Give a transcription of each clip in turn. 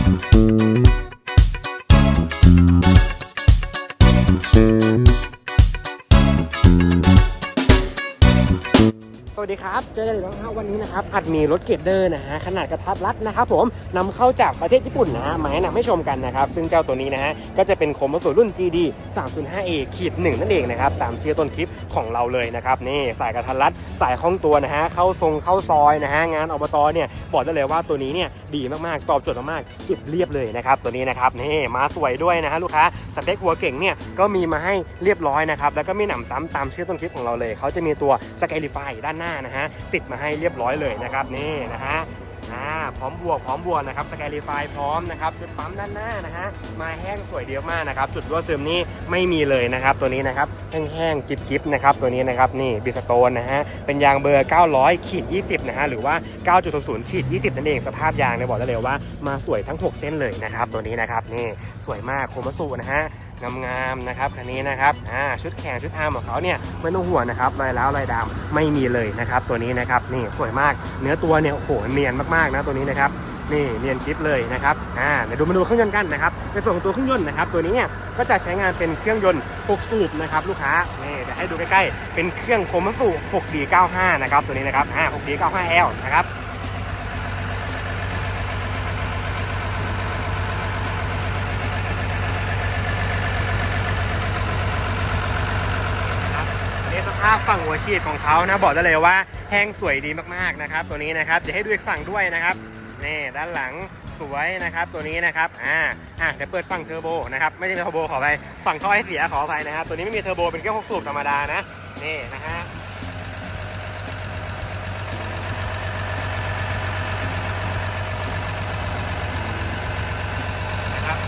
สวั ดีครับเจอกันอีกแล้วครับวันนี้นะครับอัดมีรถเกรดเดอร์นะฮะขนาดกระทัดรัดนะครับผมนำเข้าจากประเทศญี่ปุ่นนะฮะมาแนะนำให้ชมกันนะครับซึ่งเจ้าตัวนี้นะฮะก็จะเป็นโคมสดุรุ่น GD 305A ขีดหนึ่งนั่นเองนะครับตามชื่อต้นคลิปของเราเลยนะครับนี่สายกระทัดรัดสายคล่องตัวนะฮะเข้าทรงเข้าซอยนะฮะงานอบตเนี่ยบอกได้เลยว่าตัวนี้เนี่ยดีมากๆตอบโจทย์มากๆเก็บเรียบเลยนะครับตัวนี้นะครับนี่มาสวยด้วยนะฮะลูกค้าสเปคหัวเก่งเนี่ยก็มีมาให้เรียบร้อยนะครับแล้วก็ไม่หนำซ้ำตามชื่อต้นคลิปของเราเลยเขาจะมีตัวสกายลิฟายด้านหน้านะฮะติดมาให้เรียบร้อยเลยนะครับนี่นะฮะอ่าพร้อมบวกพร้อมบวกนะครับสกายลิฟายพร้อมนะครับชุดปั๊มด้านหน้านะฮะมาแห้งสวยเดียวมากนะครับจุดรั่วซึมนี่ไม่มีเลยนะครับตัวนี้นะครับแห้งๆกิ๊บๆนะครับตัวนี้นะครับนี่บิสโตนนะฮะเป็นยางเบอร์ 900ขีด20นะฮะหรือว่า 9.00ขีด20 นั่นเองสภาพยางเนี่ยบอกได้เลยว่ามาสวยทั้ง 6 เส้นเลยนะครับตัวนี้นะครับนี่สวยมากโคมสุนะฮะ งามๆนะครับคันนี้นะครับอ่าชุดแข่งชุดอาร์มของเขาเนี่ยไม่ต้องห่วงนะครับลายล้าวลายดำไม่มีเลยนะครับตัวนี้นะครับนี่สวยมากเนื้อตัวเนี่ยโอ้โหเนียนมากๆนะตัวนี้นะครับนี่เนียนกิ๊บเลยนะครับอ่าเดี๋ยวดูมาดูเครื่องยนต์กันนะครับในส่วนของตัวเครื่องยนต์นะครับตัวนี้เนี่ยก็จะใช้งานเป็นเครื่องยนต์6สูบนะครับลูกค้านี่เดี๋ยวให้ดูใกล้ๆเป็นเครื่องโคมัสุ 6D95 นะครับตัวนี้นะครับอ่า 6D95L นะครับ นี่สภาพ ฝั่งหัวฉีดของเขานะบอกได้เลยว่าแห้งสวยดีมากๆนะครับตัวนี้นะครับเดี๋ยวให้ดูอีกฝั่งด้วยนะครับนี่ด้านหลังสวยนะครับตัวนี้นะครับอ่าอะเดี๋ยวเปิดฝั่งเทอร์โบนะครับไม่ใช่เทอร์โบขอไปฝั่งท่อไอเสียขอไปนะครับตัวนี้ไม่มีเทอร์โบเป็นเครื่องหกสูบธรรมดานะนี่นะฮะนะครับ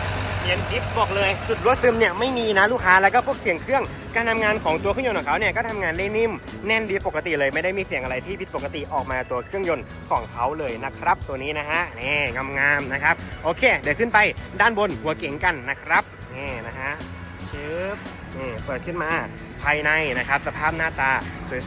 เนียนกิฟบอกเลยจุดรั่วซึมเนี่ยไม่มีนะลูกค้าแล้วก็พวกเสียงเครื่องการทำงานของตัวเครื่องยนต์ของเขาเนี่ยก็ทำงานได้นิ่มแน่นดีปกติเลยไม่ได้มีเสียงอะไรที่ผิดปกติออกมาตัวเครื่องยนต์ของเขาเลยนะครับ ตัวนี้นะฮะนี่งามๆนะครับโอเค เดี๋ยวขึ้นไปด้านบนหัวเก๋งกันนะครับนี่นะฮะชึบนี่เปิดขึ้นมาภายในนะครับ สภาพหน้าตา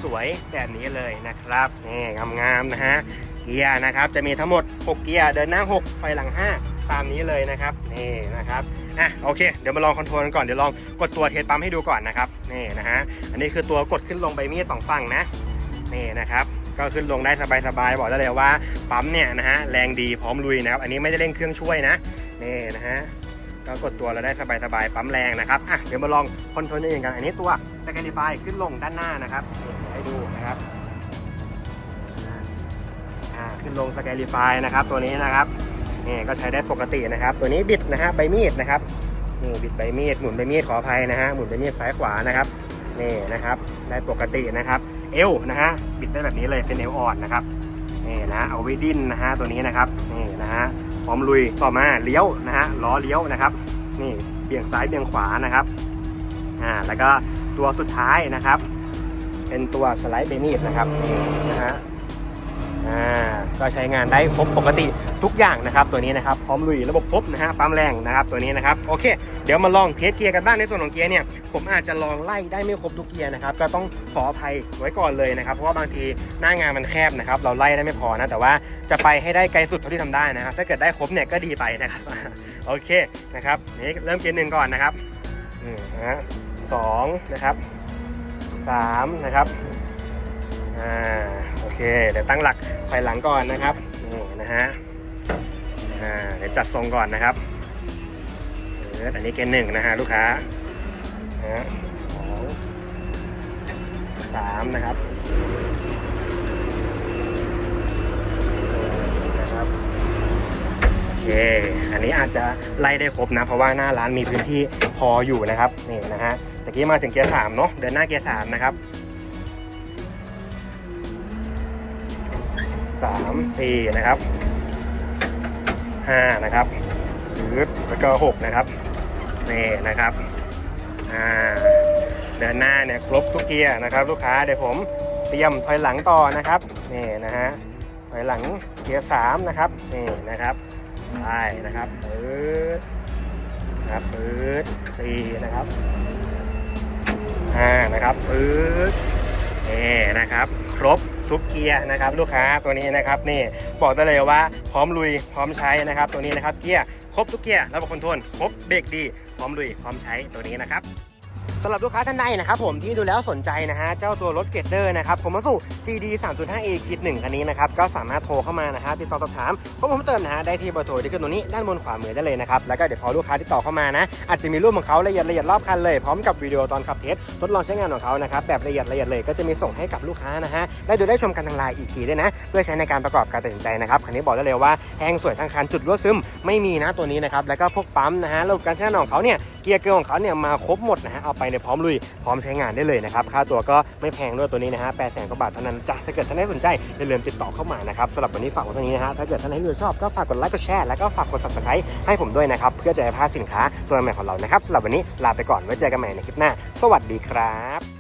สวยๆแบบนี้เลยนะครับนี่งามๆนะฮะเกียร์นะครับจะมีทั้งหมด 6 เกียร์เดินหน้า 6 ไฟหลัง 5 ตามนี้เลยนะครับ นี่นะครับอะโอเค เดี๋ยวมาลองคอนโทรลกันก่อนเดี๋ยวลองกดตัวเทสปั๊มให้ดูก่อนนะครับนี่นะฮะอันนี้คือตัวกดขึ้นลงใบมีดสองฝั่งนะนี่นะครับก็ขึ้นลงได้สบายๆบอกได้เลยว่าปั๊มเนี่ยนะฮะแรงดีพร้อมลุยนะครับอันนี้ไม่ได้เร่งเครื่องช่วยนะนี่นะฮะก็กดตัวเราได้สบายๆปั๊มแรงนะครับอะเดี๋ยวมาลองคอนโทรลเองกันอันนี้ตัวสแกนดิฟายขึ้นลงด้านหน้านะครับให้ดูนะครับอ่าขึ้นลงสแกนดิฟายนะครับตัวนี้นะครับ นี่ก็ใช้ได้ปกตินะครับ ตัวนี้บิดนะฮะใบมีดนะครับนี่บิดใบมีดหมุนใบมีดขออภัยนะฮะหมุนใบมีดซ้ายขวานะครับนี่นะครับได้ปกตินะครับ เอวนะฮะบิดได้แบบนี้เลยเป็นเอวอ่อนนะครับนี่นะเอาไว้ดิ้นนะฮะตัวนี้นะครับนี่นะฮะพร้อมลุยต่อมาเลี้ยวนะฮะล้อเลี้ยวนะครับ นี่เบี่ยงซ้ายเบี่ยงขวานะครับอ่าแล้วก็ตัวสุดท้ายนะครับ เป็นตัวสไลด์เบนีดนะครับนี่นะฮะอ่าก็ใช้งานได้ครบปกติ ทุกอย่างนะครับตัวนี้นะครับพร้อมลุยระบบครบนะฮะปั๊มแรงนะครับตัวนี้นะครับโอเค เดี๋ยวมาลองเทสเกียร์กันบ้างในส่วนของเกียร์เนี่ยผมอาจจะลองไล่ได้ไม่ครบทุกเกียร์นะครับก็ต้องขออภัยไว้ก่อนเลยนะครับเพราะว่าบางทีหน้างานมันแคบนะครับเราไล่ได้ไม่พอนะแต่ว่าจะไปให้ได้ไกลสุดเท่าที่ทำได้นะครับถ้าเกิดได้ครบเนี่ยก็ดีไปนะครับโอเคนะครับนี่เริ่มเกียร์หนึ่งก่อนนะครับอืมนะฮะสองนะครับสามนะครับอ่าโอเคเดี๋ยวตั้งหลักไฟหลังก่อนนะครับนี่นะฮะ อ่าเดี๋ยวจัดทรงก่อนนะครับเอออันนี้เกณฑ์หนึ่งนะฮะลูกค้านะฮะสองสามนะครับนะครับโอเคอันนี้อาจจะไล่ได้ครบนะ เพราะว่าหน้าร้านมีพื้นที่พออยู่นะครับนี่นะฮะตะกี้มาถึงเกียร์สามเนาะเดินหน้าเกียร์สามนะครับสามสี่นะครับ ห้านะครับยึดแล้วก็หกนะครับนี่นะครับอ่าเดินหน้าเนี่ยครบทุกเกียร์นะครับ ลูกค้าเดี๋ยวผมเตรียมถอยหลังต่อนะครับนี่นะฮะถอยหลังเกียร์สามนะครับนี่นะครับไปนะครับปื๊ดนะครับปื๊ดสี่นะครับห้านะครับปื๊ดนี่นะครับ ครบทุกเกียร์นะครับ ลูกค้าตัวนี้นะครับนี่ บอกได้เลยว่า พร้อมลุยพร้อมใช้นะครับ ตัวนี้นะครับเกียร์ครบทุกเกียร์ระบบคอนโทรลครบเบรกดี พร้อมลุยพร้อมใช้ตัวนี้นะครับ สำหรับลูกค้าท่านใดนะครับผมที่ดูแล้วสนใจนะฮะเจ้าตัวรถเกตเดอร์นะครับผมมาสู่ GD 3.5A คิด1คันนี้นะครับก็สามารถโทรเข้ามานะฮะติดต่อสอบถามข้อมูลเพิ่มเติมนะฮะได้ที่เบอร์โทรที่ขึ้นตรงนี้ด้านบนขวามือได้เลยนะครับแล้วก็เดี๋ยวพอลูกค้าติดต่อเข้ามานะอาจจะมีรูปของเขาละเอียดละเอียดรอบคันเลยพร้อมกับวิดีโอตอนขับเทสทดลองใช้งานของเขานะครับแบบละเอียดละเอียดเลยก็จะมีส่งให้กับลูกค้านะฮะได้ดูได้ชมกันทางไลน์อีกทีด้วยนะ เพื่อใช้ในการประกอบการตัดสินใจนะครับคันนี้บอกได้เลยว่าแห้งสวยทั้งคันจุดรั่วซึมไม่มีนะตัวนี้นะครับแล้วก็พวกปั๊มนะฮะระบบการใช้งานของเขาเนี่ย เกียร์เกลือของเขาเนี่ยมาครบหมดนะฮะเอาไปในยพร้อมลุยพร้อมใช้งานได้เลยนะครับค่าตัวก็ไม่แพงด้วยตัวนี้นะฮะแปดแสนกว่าบาทเท่านั้นจ้ะถ้าเกิดท่านไดสนใจอย่าลืมติดต่อเข้ามานะครับสำหรับวันนี้ฝากไว้เท่านี้นะฮะถ้าเกิดท่านใดชอบก็ฝากกดไลค์กดแชร์แล้วก็ฝากกด subscribe ให้ผมด้วยนะครับเพื่อจะได้พลาดสินค้าตัวใหม่ของเรานะครับสำหรับวันนี้ลาไปก่อนไว้เจอกันใหม่ในคลิปหน้า สวัสดีครับ